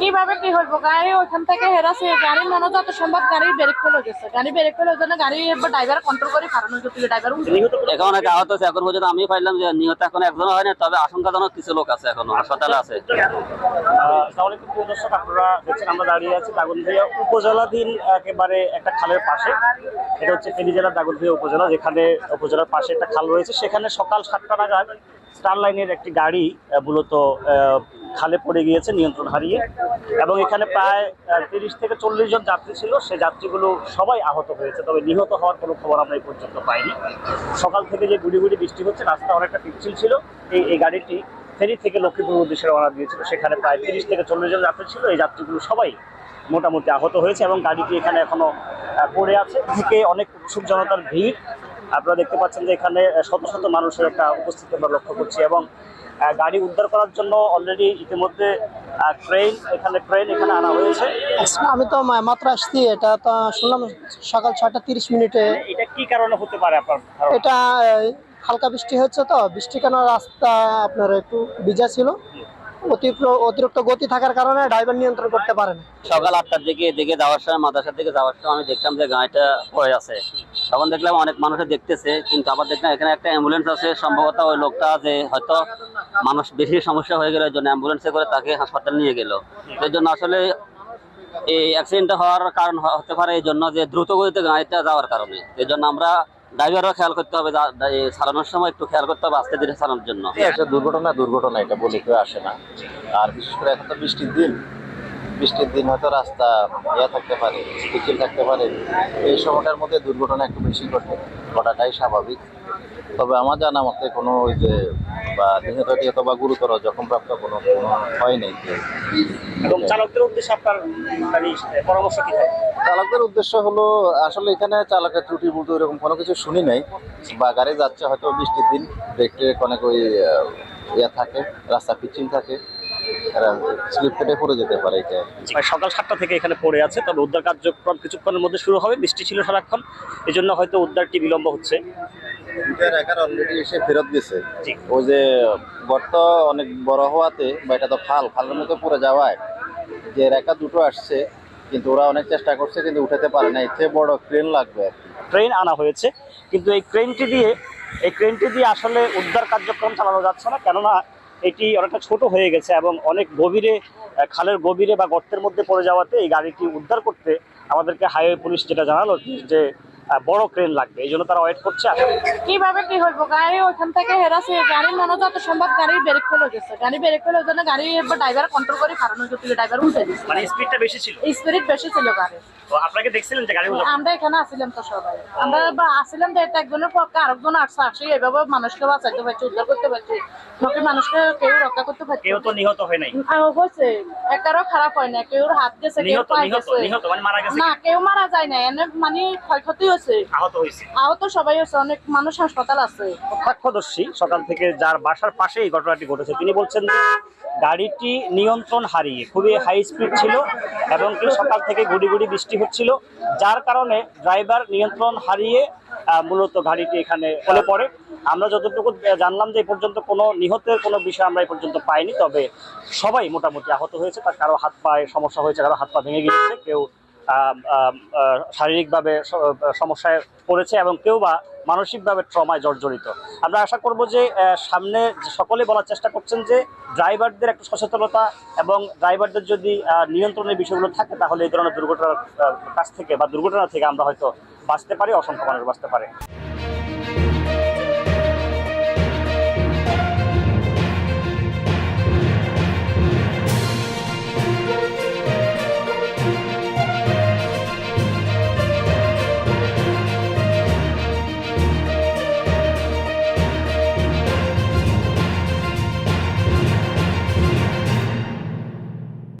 কীভাবে কি হইব? গাড়ি ওইখান থেকে হেরাছে গাড়ি মনে যত সম্ভব গাড়ি ব্রেক ফেল হয়ে গেছে। গাড়ি ব্রেক ফেল হয়ে গাড়ি ড্রাইভার কন্ট্রোল করে কারণ হচ্ছে ড্রাইভার এখন অনেক আহত আছে এখন পর্যন্ত আমি পাইলাম যে নিহত এখন একজনও হয়নি তবে আশঙ্কাজনক কিছু লোক আছে এখনও হাসপাতালে আছে। দর্শক আপনারা দেখছেন আমরা দাঁড়িয়ে আছি দাগনভূঞা উপজেলাধীন একেবারে একটা খালের পাশে। এটা হচ্ছে ফেনী জেলার দাগনভূঞা উপজেলা যেখানে উপজেলার পাশে একটা খাল রয়েছে। সেখানে সকাল সাতটা নাগাদ স্টার লাইনের একটি গাড়ি মূলত খালে পড়ে গিয়েছে নিয়ন্ত্রণ হারিয়ে। এবং এখানে প্রায় তিরিশ থেকে চল্লিশ জন যাত্রী ছিল। সে যাত্রীগুলো সবাই আহত হয়েছে। তবে নিহত হওয়ার কোনো খবর আমরা এই পর্যন্ত পাইনি। সকাল থেকে যে গুড়ি গুড়ি বৃষ্টি হচ্ছে রাস্তা অনেকটা পিচ্ছিল ছিল। এই এই গাড়িটি ফেরি থেকে লক্ষ্মীপুর উদ্দেশ্যে রওনা দিয়েছিল। সেখানে প্রায় তিরিশ থেকে চল্লিশ জন যাত্রী ছিল। এই যাত্রীগুলো সবাই মোটামুটি আহত হয়েছে এবং গাড়িটি এখানে এখনও আহ, পড়ে আছে। থেকে অনেক উৎসুক জনতার ভিড়। আপনারা দেখতে পাচ্ছেন যে এখানে শত শত মানুষের একটা উপস্থিতি আমরা লক্ষ্য করছি এবং গাড়ি উদ্ধার করার জন্য অলরেডি ইতিমধ্যে ট্রেন এখানে ট্রেন এখানে আনা হয়েছে। আমি তো মাত্র আসছি এটা তো শুনলাম সকাল ছয়টা তিরিশ মিনিটে। এটা কি কারণে হতে পারে আপনার এটা হালকা বৃষ্টি হচ্ছে তো বৃষ্টি কেন রাস্তা আপনার একটু ভিজা ছিল। অতিরিক্ত অতিরিক্ত গতি থাকার কারণে ড্রাইভার নিয়ন্ত্রণ করতে পারে না। সকাল আটটার দিকে এদিকে যাওয়ার সময় মাদ্রাসার দিকে যাওয়ার সময় আমি দেখলাম যে গাড়িটা পড়ে আছে। তখন দেখলাম অনেক মানুষে দেখতেছে, কিন্তু আবার দেখলাম এখানে একটা অ্যাম্বুলেন্স আছে। সম্ভবত ওই লোকটা যে হয়তো মানুষ বেশি সমস্যা হয়ে গেল, এই জন্য অ্যাম্বুলেন্সে করে তাকে হাসপাতালে নিয়ে গেল। এর জন্য আসলে এই অ্যাক্সিডেন্ট হওয়ার কারণ হতে পারে এই জন্য যে দ্রুত গতিতে গাড়িটা যাওয়ার কারণে। এই জন্য আমরা ড্রাইভারও খেয়াল করতে হবে চালানোর সময় একটু খেয়াল করতে হবে আস্তে ধীরে চালানোর জন্য। দুর্ঘটনা দুর্ঘটনা এটা বলে, কেউ আসে না। আর বিশেষ করে এখন তো বৃষ্টির দিন। বৃষ্টির দিন হয়তো রাস্তা ইয়া থাকতে পারে পিছিল থাকতে পারে। এই সময়টার মধ্যে দুর্ঘটনা একটু বেশি ঘটে ঘটাটাই স্বাভাবিক। তবে আমার জানা মতে কোনো ওই যে বা নিহত টিহত বা গুরুতর জখমপ্রাপ্ত কোনো কোনো হয় নাই। এবং চালকদের উদ্দেশ্যে আপনার মানে, পরামর্শ কি চালকদের উদ্দেশ্য হলো আসলে এখানে চালকের ত্রুটি বলতে এরকম কোনো কিছু শুনি নাই। বা গাড়ি যাচ্ছে হয়তো বৃষ্টির দিন ব্রেক ট্রেক অনেক ওই ইয়ে থাকে রাস্তা পিচ্ছিল থাকে। স্লিপ কেটে পড়ে যেতে পারে এটা। সকাল সাতটা থেকে এখানে পড়ে আছে তবে উদ্ধার কার্যক্রম কিছুক্ষণের মধ্যে শুরু হবে বৃষ্টি ছিল সারাক্ষণ এই জন্য হয়তো উদ্ধারটি বিলম্ব হচ্ছে। অলরেডি এসে ফেরত গেছে। ওই যে গর্ত অনেক বড় হওয়াতে বা এটা তো খাল খালের মধ্যে পড়ে যাওয়ায় যে রেখা দুটো আসছে কিন্তু ওরা অনেক চেষ্টা করছে কিন্তু উঠাতে পারে না। চেয়ে বড় ক্রেন লাগবে ট্রেন আনা হয়েছে কিন্তু এই ক্রেনটি দিয়ে এই ক্রেনটি দিয়ে আসলে উদ্ধার কার্যক্রম চালানো যাচ্ছে না কেননা এটি অনেকটা ছোট হয়ে গেছে এবং অনেক গভীরে খালের গভীরে বা গর্তের মধ্যে পড়ে যাওয়াতে এই গাড়িটি উদ্ধার করতে আমাদেরকে হাইওয়ে পুলিশ যেটা জানালো যে বড় ক্রেন লাগবে এই জন্য তারা ওয়েট করছে। কীভাবে কি হইব? গাড়ি ওইখান থেকে হেরাছে গাড়ি মনে যত সম্ভব গাড়ি ব্রেক ফেল হয়ে গেছে গাড়ি ব্রেক ফেল হয়ে গাড়ি ড্রাইভার কন্ট্রোল করে কারণ হচ্ছে ড্রাইভার উঠে দিচ্ছে মানে স্পিডটা বেশি ছিল? স্পিরিট বেশি ছিল গাড়ি তো আপনাকে দেখছিলেন যে গাড়ি আমরা এখানে আসছিলাম তো সবাই। আমরা বা আসছিলাম যে একজনের পক্ষে আরেকজন আসছে আসি এভাবে মানুষকে বাঁচাইতে পারছি উদ্ধার করতে পারছি। মানুষকে কেউ রক্ষা করতে পারছি কেউ তো নিহত হয় নাই। হয়েছে। একারও খারাপ হয় না কেউ হাত গেছে কেউ গেছে। মানে মারা গেছে না কেউ মারা যায় না এনে মানে ক্ষয়ক্ষতি হয়েছে আহত হয়েছে। আহত সবাই হয়েছে অনেক মানুষ হাসপাতাল আছে। প্রত্যক্ষদর্শী সকাল থেকে যার বাসার পাশে এই ঘটনাটি ঘটেছে। তিনি বলছেন যে গাড়িটি নিয়ন্ত্রণ হারিয়ে খুবই হাই স্পিড ছিল এবং কি সকাল থেকে গুড়ি গুড়ি বৃষ্টি হচ্ছিল যার কারণে ড্রাইভার নিয়ন্ত্রণ হারিয়ে মূলত গাড়িটি এখানে ফলে পড়ে। আমরা যতটুকু জানলাম যে এই পর্যন্ত কোনো নিহতের কোনো বিষয় আমরা এই পর্যন্ত পাইনি, তবে সবাই মোটামুটি আহত হয়েছে। তার কারও হাত পায়ে সমস্যা হয়েছে, কারও হাত পা ভেঙে গিয়েছে, কেউ শারীরিকভাবে সমস্যায় পড়েছে এবং কেউ বা মানসিকভাবে ট্রমায় জর্জরিত। আমরা আশা করব যে সামনে সকলে বলার চেষ্টা করছেন যে, ড্রাইভারদের একটু সচেতনতা এবং ড্রাইভারদের যদি নিয়ন্ত্রণের বিষয়গুলো থাকে, তাহলে এই ধরনের দুর্ঘটনার কাছ থেকে বা দুর্ঘটনা থেকে আমরা হয়তো বাঁচতে পারে অসংখ্য মানুষ বাঁচতে পারে।